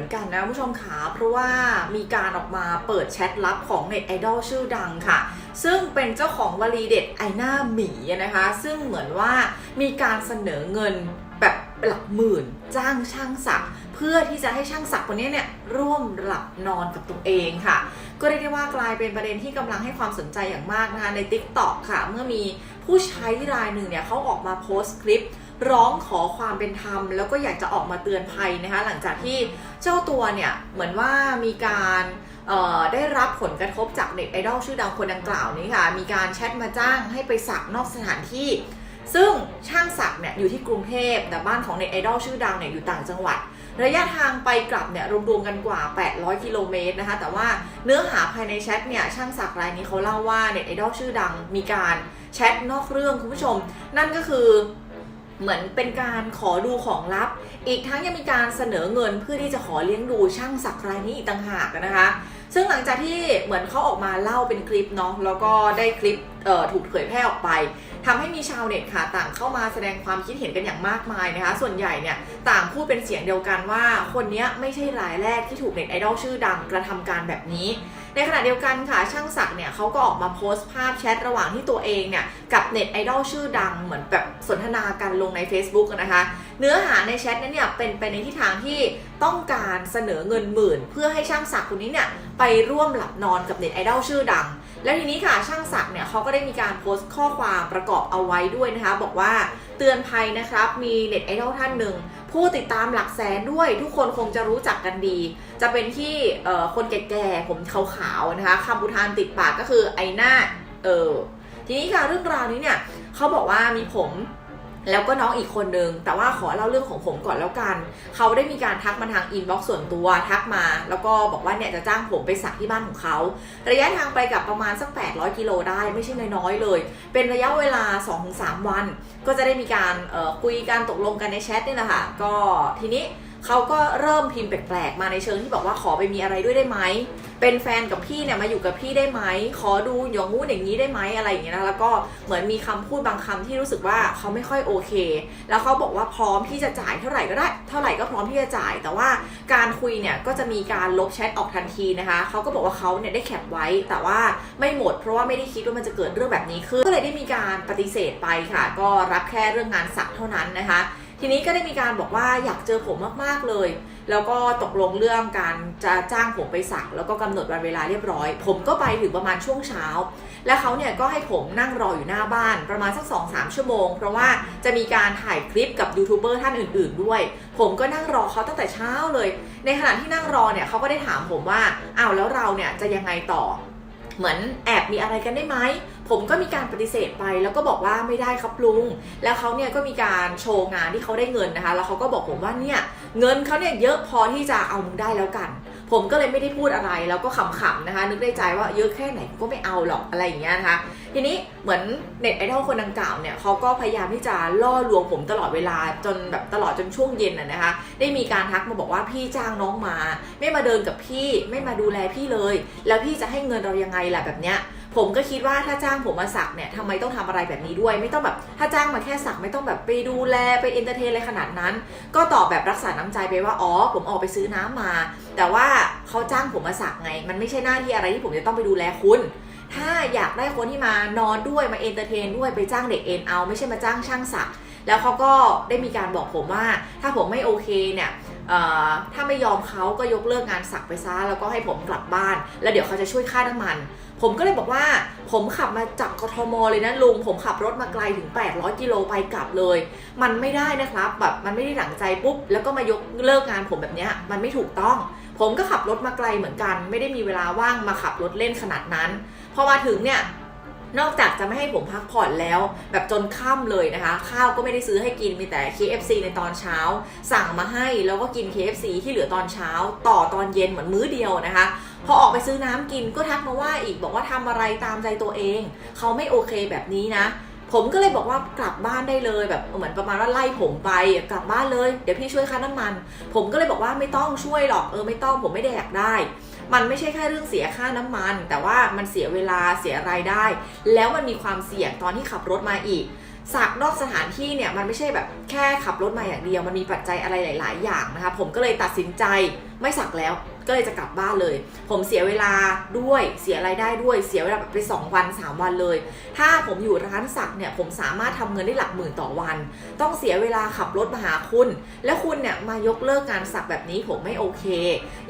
มือนกันนะผู้ชมขาเพราะว่ามีการออกมาเปิดแชทลับของเน็ตไอดอลชื่อดังค่ะ ซึ่งเป็นเจ้าของวลีเด็ดไอหน้าหมีนะคะ ซึ่งเหมือนว่ามีการเสนอเงินแบบหลักหมื่นจ้างช่างศักดิ์เพื่อที่จะให้ช่างศักดิ์คนนี้เนี่ยร่วมหลับนอนกับตัวเองค่ะ ก็เรียกได้ว่ากลายเป็นประเด็นที่กำลังให้ความสนใจอย่างมากนะคะใน Tik t o อกค่ะ เมื่อมีผู้ใช้รายหนึ่งเนี่ยเขาออกมาโพสต์คลิป ร้องขอความเป็นธรรม แล้วก็อยากจะออกมาเตือนภัยนะคะหลังจากที่เจ้าตัวเนี่ยเหมือนว่ามีการได้รับผลกระทบจากเน็ตไอดอลชื่อดังคนดังกล่าวนี้ค่ะ มีการแชทมาจ้างให้ไปสักนอกสถานที่ ซึ่งช่างสักเนี่ยอยู่ที่กรุงเทพแต่บ้านของเน็ตไอดอลชื่อดังเนี่ยอยู่ต่างจังหวัด ระยะทางไปกลับเนี่ยรวมๆกันกว่า 800 กิโลเมตรนะคะ แต่ว่าเนื้อหาภายในแชทเนี่ยช่างสักรายนี้เขาเล่าว่าเน็ตไอดอลชื่อดังมีการแชทนอกเรื่องคุณผู้ชม นั่นก็คือ เหมือนเป็นการขอดูของลับ อีกทั้งยังมีการเสนอเงินเพื่อที่จะขอเลี้ยงดูช่างสักรายนี้อีกต่างหากนะคะ ซึ่งหลังจากที่เหมือนเขาออกมาเล่าเป็นคลิปเนาะแล้วก็ได้คลิปถูกเผยแพร่ออกไปทำให้มีชาวเน็ตค่ะต่างเข้ามาแสดงความคิดเห็นกันอย่างมากมายนะคะ ส่วนใหญ่เนี่ยต่างพูดเป็นเสียงเดียวกันว่า คนนี้ไม่ใช่รายแรกที่ถูกเน็ตไอดอลชื่อดังกระทำการแบบนี้ ในขณะเดียวกันค่ะช่างศักดิ์เนี่ยเขาก็ออกมาโพสต์ภาพแชทระหว่างที่ตัวเองเนี่ยกับเน็ตไอดอลชื่อดังเหมือนแบบสนทนากันลงใน Facebook นะคะ เนื้อหาในแชทนั้นเนี่ยเป็นไปในทิศทางที่ต้องการเสนอเงินหมื่น เพื่อให้ช่างศักดิ์คนนี้เนี่ยไปร่วมหลับนอนกับเน็ตไอดอลชื่อดัง แล้วทีนี้ค่ะช่างศักดิ์เนี่ยเขาก็ได้มีการโพสต์ข้อความประกอบเอาไว้ด้วยนะคะ บอกว่าเตือนภัยนะครับ มีเน็ตไอดอลท่านหนึ่งผู้ติดตามหลักแสนด้วย ทุกคนคงจะรู้จักกันดี จะเป็นที่คนแก่ๆผมขาวๆนะคะคำอุทานติดปากก็คือไอหน้าเออทีนี้ค่ะเรื่องราวนี้เนี่ยเขาบอกว่ามีผม แล้วก็น้องอีกคนนึง แต่ว่าขอเล่าเรื่องของผมก่อนแล้วกัน เขาได้มีการทักมาทางอินบ็อกซ์ส่วนตัวทักมา แล้วก็บอกว่าเนี่ยจะจ้างผมไปสักที่บ้านของเขา ระยะทางไปกับประมาณสัก 800 กิโลได้ไม่ใช่น้อยๆเลย เป็นระยะเวลา 2-3 วัน ก็จะได้มีการคุยกันตกลงกันในแชทนี่แหละค่ะก็ทีนี้ เขาก็เริ่มพิมพ์แปลกๆ มาในเชิงที่บอกว่าขอไปมีอะไรด้วยได้ไหม เป็นแฟนกับพี่เนี่ยมาอยู่กับพี่ได้ไหม ขอดูอย่างงู้นอย่างนี้ได้ไหมอะไรอย่างเงี้ยนะ แล้วก็เหมือนมีคำพูดบางคำที่รู้สึกว่าเขาไม่ค่อยโอเค แล้วเขาบอกว่าพร้อมที่จะจ่ายเท่าไหร่ก็ได้ เท่าไหร่ก็พร้อมที่จะจ่าย แต่ว่าการคุยเนี่ยก็จะมีการลบแชทออกทันทีนะคะ เขาก็บอกว่าเขาเนี่ยได้แคปไว้ แต่ว่าไม่หมด เพราะว่าไม่ได้คิดว่ามันจะเกิดเรื่องแบบนี้ขึ้น ก็เลยได้มีการปฏิเสธไปค่ะ ก็รับแค่เรื่องงานสักเท่านั้นนะคะ ทีนี้ก็ได้มีการบอกว่าอยากเจอผมมากๆเลย แล้วก็ตกลงเรื่องการจะจ้างผมไปสัก แล้วก็กำหนดวันเวลาเรียบร้อย ผมก็ไปถึงประมาณช่วงเช้า และเขาเนี่ยก็ให้ผมนั่งรออยู่หน้าบ้านประมาณสัก2อสชั่วโมง เพราะว่าจะมีการถ่ายคลิปกับยูทูบเบอร์ท่านอื่น ๆ ด้วย ผมก็นั่งรอเขาตั้งแต่เช้าเลย ในขณะที่นั่งรอเนี่ยเขาก็ได้ถามผมว่าอ้าวแล้วเราเนี่ยจะยังไงต่อ เหมือนแอบมีอะไรกันได้ไหม ผมก็มีการปฏิเสธไป แล้วก็บอกว่าไม่ได้ครับลุง แล้วเขาเนี่ยก็มีการโชว์งานที่เขาได้เงินนะคะ แล้วเขาก็บอกผมว่าเนี่ยเงินเขาเนี่ยเยอะพอที่จะเอามึงได้แล้วกัน ผมก็เลยไม่ได้พูดอะไรแล้วก็ขำๆนะคะ นึกในใจว่าเยอะแค่ไหนก็ไม่เอาหรอกอะไรอย่างเงี้ยนะคะ ทีนี้เหมือนเน็ตไอดอลคนดังกล่าวเนี่ยเขาก็พยายามที่จะล่อลวงผมตลอดเวลาจนแบบตลอดจนช่วงเย็นน่ะนะคะ ได้มีการทักมาบอกว่าพี่จ้างน้องมา ไม่มาเดินกับพี่ไม่มาดูแลพี่เลย แล้วพี่จะให้เงินเรายังไงล่ะแบบเนี้ย ผมก็คิดว่าถ้าจ้างผมมาสักเนี่ยทำไมต้องทำอะไรแบบนี้ด้วย ไม่ต้องแบบถ้าจ้างมาแค่สักไม่ต้องแบบไปดูแลไปเอนเตอร์เทนอะไรขนาดนั้น ก็ตอบแบบรักษาน้ำใจไปว่าอ๋อผมออกไปซื้อน้ำมา แต่ว่าเขาจ้างผมมาสักไง มันไม่ใช่หน้าที่อะไรที่ผมจะต้องไปดูแลคุณถ้าอยากได้คนที่มานอนด้วยมาเอนเตอร์เทนด้วยไปจ้างเด็กเอ็นเอาไม่ใช่มาจ้างช่างสัก แล้วเขาก็ได้มีการบอกผมว่า ถ้าผมไม่โอเคเนี่ย ถ้าไม่ยอมเขาก็ยกเลิกงานสักไปซะแล้วก็ให้ผมกลับบ้าน แล้วเดี๋ยวเขาจะช่วยค่าน้ำมัน ผมก็เลยบอกว่า ผมขับมาจากกทมเลยนะลุง ผมขับรถมาไกลถึง 800กิโลไปกลับเลย มันไม่ได้นะครับแบบมันไม่ได้หลังใจปุ๊บแล้วก็มายกเลิกงานผมแบบนี้มันไม่ถูกต้อง ผมก็ขับรถมาไกลเหมือนกัน ไม่ได้มีเวลาว่างมาขับรถเล่นขนาดนั้นพอมาถึงเนี่ย นอกจากจะไม่ให้ผมพักผ่อนแล้ว แบบจนค่ำเลยนะคะ ข้าวก็ไม่ได้ซื้อให้กินมีแต่ KFC ในตอนเช้า สั่งมาให้แล้วก็กิน KFC ที่เหลือตอนเช้า ต่อตอนเย็นเหมือนมื้อเดียวนะคะพอออกไปซื้อน้ำกินก็ทักมาว่าอีกบอกว่าทำอะไรตามใจตัวเอง เขาไม่โอเคแบบนี้นะ ผมก็เลยบอกว่ากลับบ้านได้เลยแบบเหมือนประมาณว่าไล่ผมไปกลับบ้านเลย เดี๋ยวพี่ช่วยค่าน้ำมัน ผมก็เลยบอกว่าไม่ต้องช่วยหรอกเออไม่ต้องผมไม่ได้อยากได้ มันไม่ใช่แค่เรื่องเสียค่าน้ำมัน แต่ว่ามันเสียเวลาเสียรายได้ แล้วมันมีความเสี่ยงตอนที่ขับรถมาอีกสักนอกสถานที่เนี่ยมันไม่ใช่แบบแค่ขับรถมาอย่างเดียว มันมีปัจจัยอะไรหลาย ๆ อย่างนะคะผมก็เลยตัดสินใจไม่สักแล้วก็เลยจะกลับบ้านเลย ผมเสียเวลาด้วยเสียรายได้ด้วยเสียเวลาแบบไปสองวันสามวันเลย ถ้าผมอยู่ร้านสักเนี่ยผมสามารถทำเงินได้หลักหมื่นต่อวัน ต้องเสียเวลาขับรถมาหาคุณ แล้วคุณเนี่ยมายกเลิกงานสักแบบนี้ผมไม่โอเค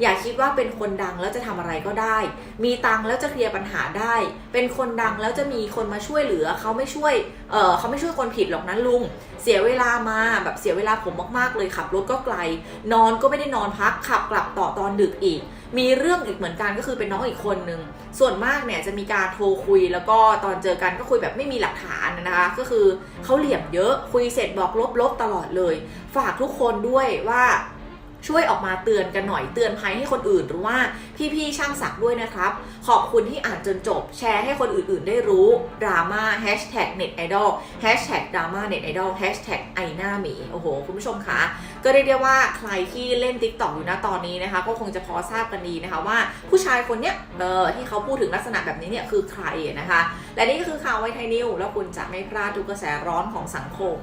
อย่าคิดว่าเป็นคนดังแล้วจะทำอะไรก็ได้ มีตังค์แล้วจะเคลียร์ปัญหาได้ เป็นคนดังแล้วจะมีคนมาช่วยเหลือเขาไม่ช่วยเออเขาไม่ช่วยคนผิดหรอกนะลุง เสียเวลามาแบบเสียเวลาผมมากๆเลยขับรถก็ไกล นอนก็ไม่ได้นอนพักขับกลับต่อตอนดึกอีก มีเรื่องอีกเหมือนกันก็คือเป็นน้องอีกคนนึง ส่วนมากเนี่ยจะมีการโทรคุยแล้วก็ตอนเจอกันก็คุยแบบไม่มีหลักฐานนะคะ ก็คือเขาเหลี่ยมเยอะคุยเสร็จบอกลบลบตลอดเลย ฝากทุกคนด้วยว่า ช่วยออกมาเตือนกันหน่อยเตือนภัยให้คนอื่นหรือว่าพี่ๆช่างสักด้วยนะครับ ขอบคุณที่อ่านจนจบ แชร์ให้คนอื่นๆได้รู้ดราม่าแฮชแท็กเน็ตไอดอลแฮชแท็กดราม่าเน็ตไอดอลแฮชแท็กไอหน้าหมีโอ้โห คุณผู้ชมคะก็เรียกได้ว่าใครที่เล่น t ิ k t o k อยู่นะตอนนี้นะคะ ก็คงจะพอทราบกันดีนะคะว่าผู้ชายคนเนี้ยเออที่เขาพูดถึงลักษณะแบบนี้เนี่ยคือใครนะคะ และนี่ก็คือข่าวไวไทยนิวแล้วคุณจะไม่พลาดทุกกระแสร้อนของสังคม